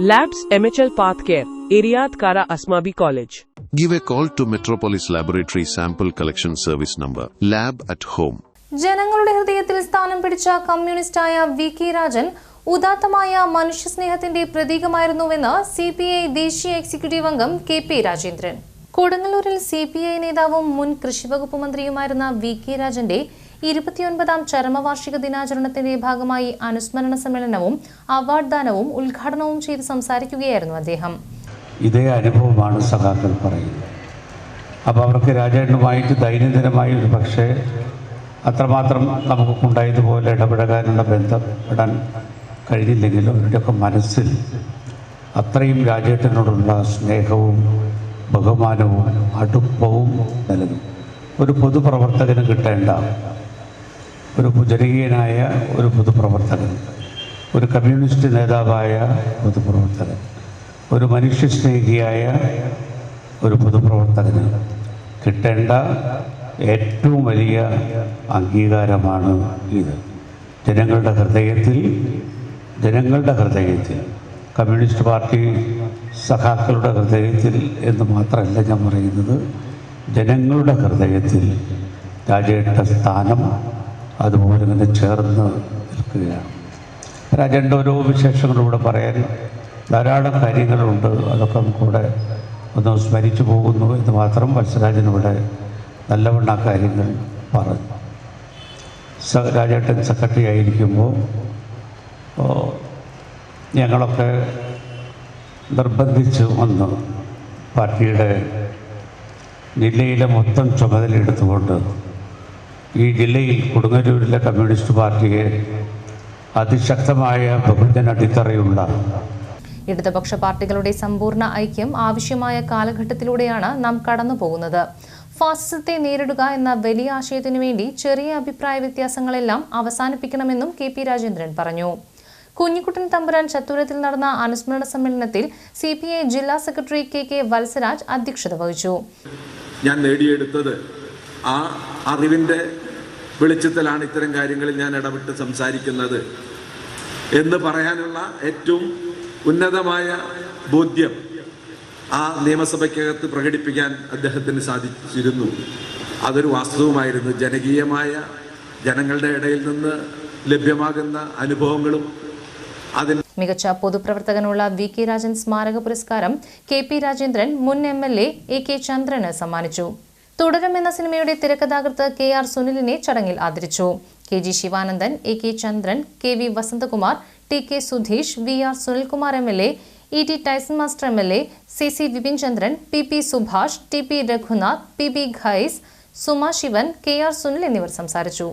Labs MHL Pathcare, Iriad Kara Asmabi College. Give a call to Metropolis Laboratory Sample Collection Service number, lab at home. ജനങ്ങളുടെ ഹൃദയത്തിൽ സ്ഥാനം പിടിച്ച കമ്മ്യൂണിസ്റ്റായ V K Rajan ഉദാത്തമായ മനുഷ്യസ്നേഹത്തിന്റെ പ്രതീകമായിരുന്നുവെന്ന് C P I ദേശീയ executive അംഗം കെ പി രാജേന്ദ്രൻ കൊടുങ്ങല്ലൂരിൽ സി പി ഐ നേതാവും മുൻ കൃഷിവകുപ്പ് മന്ത്രിയുമായിരുന്ന വി കെ രാജന്റെ ഇരുപത്തിയൊൻപതാം ചരമവാർഷിക ദിനാചരണത്തിന്റെ ഭാഗമായി അനുസ്മരണ സമ്മേളനവും അവാർഡ് ദാനവും ഉദ്ഘാടനവും ചെയ്ത് സംസാരിക്കുകയായിരുന്നു അദ്ദേഹം. ഇതേ അനുഭവമാണ് സഖാക്കൾ പറയുന്നത്. അപ്പോൾ അവർക്ക് രാജേട്ടനുമായിട്ട് ദൈനംദിനമായി ഒരു പക്ഷേ അത്രമാത്രം നമുക്കുണ്ടായതുപോലെ ഇടപഴകാനുള്ള ബന്ധപ്പെടാൻ കഴിഞ്ഞില്ലെങ്കിലും അവരുടെയൊക്കെ മനസ്സിൽ അത്രയും രാജേട്ടനോടുള്ള സ്നേഹവും ബഹുമാനവും അടുപ്പവും നിലനിന്നു ഒരു പൊതുപ്രവർത്തകന് കിട്ടേണ്ട ഒരു ജനകീയനായ ഒരു പൊതുപ്രവർത്തകൻ ഒരു കമ്മ്യൂണിസ്റ്റ് നേതാവായ പൊതുപ്രവർത്തകൻ ഒരു മനുഷ്യസ്നേഹിയായ ഒരു പൊതുപ്രവർത്തകന് കിട്ടേണ്ട ഏറ്റവും വലിയ അംഗീകാരമാണ് ഇത്. ജനങ്ങളുടെ ഹൃദയത്തിൽ ജനങ്ങളുടെ ഹൃദയത്തിൽ കമ്മ്യൂണിസ്റ്റ് പാർട്ടി സഖാക്കളുടെ ഹൃദയത്തിൽ എന്ന് മാത്രമല്ല ഞാൻ പറയുന്നത് ജനങ്ങളുടെ ഹൃദയത്തിൽ രാജേട്ട സ്ഥാനം അതുപോലെ തന്നെ ചേർന്ന് നിൽക്കുകയാണ്. രാജേണ്ട ഓരോ വിശേഷങ്ങളിലൂടെ പറയാൻ ധാരാളം കാര്യങ്ങളുണ്ട്. അതൊക്കെ നമുക്കിവിടെ ഒന്ന് സ്മരിച്ചു പോകുന്നു എന്ന് മാത്രം മത്സരാജൻ ഇവിടെ നല്ലവണ്ണം ആ കാര്യങ്ങൾ പറഞ്ഞു. രാജേട്ടൻ സെക്രട്ടറി ആയിരിക്കുമ്പോൾ ഞങ്ങളൊക്കെ നിർബന്ധിച്ച് വന്ന് പാർട്ടിയുടെ ജില്ലയിലെ മൊത്തം ചുമതല എടുത്തുകൊണ്ട് ഈ ജില്ലയിൽ കൊടുങ്ങല്ലൂരിലെ കമ്മ്യൂണിസ്റ്റ് പാർട്ടിയെ അതിശക്തമായ ബഹുജന അടിത്തറയുള്ള ഇടതുപക്ഷ പാർട്ടികളുടെ സമ്പൂർണ ഐക്യം ആവശ്യമായ കാലഘട്ടത്തിലൂടെയാണ് നാം കടന്നു പോകുന്നത്. ഫാസിസത്തെ നേരിടുക എന്ന വലിയ ആശയത്തിനു വേണ്ടി ചെറിയ അഭിപ്രായ വ്യത്യാസങ്ങളെല്ലാം അവസാനിപ്പിക്കണമെന്നും കെ പി രാജേന്ദ്രൻ പറഞ്ഞു. കുഞ്ഞിക്കുട്ടൻ തമ്പുരാൻ ചത്തൂരത്തിൽ നടന്ന അനുസ്മരണ സമ്മേളനത്തിൽ സി പി ഐ ജില്ലാ സെക്രട്ടറി കെ കെ വത്സരാജ് അധ്യക്ഷത വഹിച്ചു. ഞാൻ നേടിയെടുത്തത് ആ അറിവിന്റെ വെളിച്ചത്തിലാണ് ഇത്തരം കാര്യങ്ങളിൽ ഞാൻ ഇടപെട്ട് സംസാരിക്കുന്നത് എന്ന് പറയാനുള്ള ഏറ്റവും ഉന്നതമായ ബോധ്യം ആ നിയമസഭയ്ക്കകത്ത് പ്രകടിപ്പിക്കാൻ അദ്ദേഹത്തിന് സാധിച്ചിരുന്നു. അതൊരു വാസ്തവമായിരുന്നു. ജനകീയമായ ജനങ്ങളുടെ ഇടയിൽ നിന്ന് ലഭ്യമാകുന്ന അനുഭവങ്ങളും അതിന് മികച്ച പൊതുപ്രവർത്തകനുള്ള വി കെ രാജൻ സ്മാരക പുരസ്കാരം കെ പി രാജേന്ദ്രൻ മുൻ എം എൽ എ കെ ചന്ദ്രന് സമ്മാനിച്ചു. തുടരും എന്ന സിനിമയുടെ തിരക്കഥാകൃത്ത് കെ ആർ സുനിലിനെ ചടങ്ങിൽ ആദരിച്ചു. K G Sivanandan A K Chandran K V Vasanthakumar T K Sudheesh V R Sunilkumar M L A E T Tyson master M L A C C Vipin Chandran P P Subhash T P Raghunath P B Khais Suma Sivan K R Sunil എന്നിവർ സംസാരിച്ചു.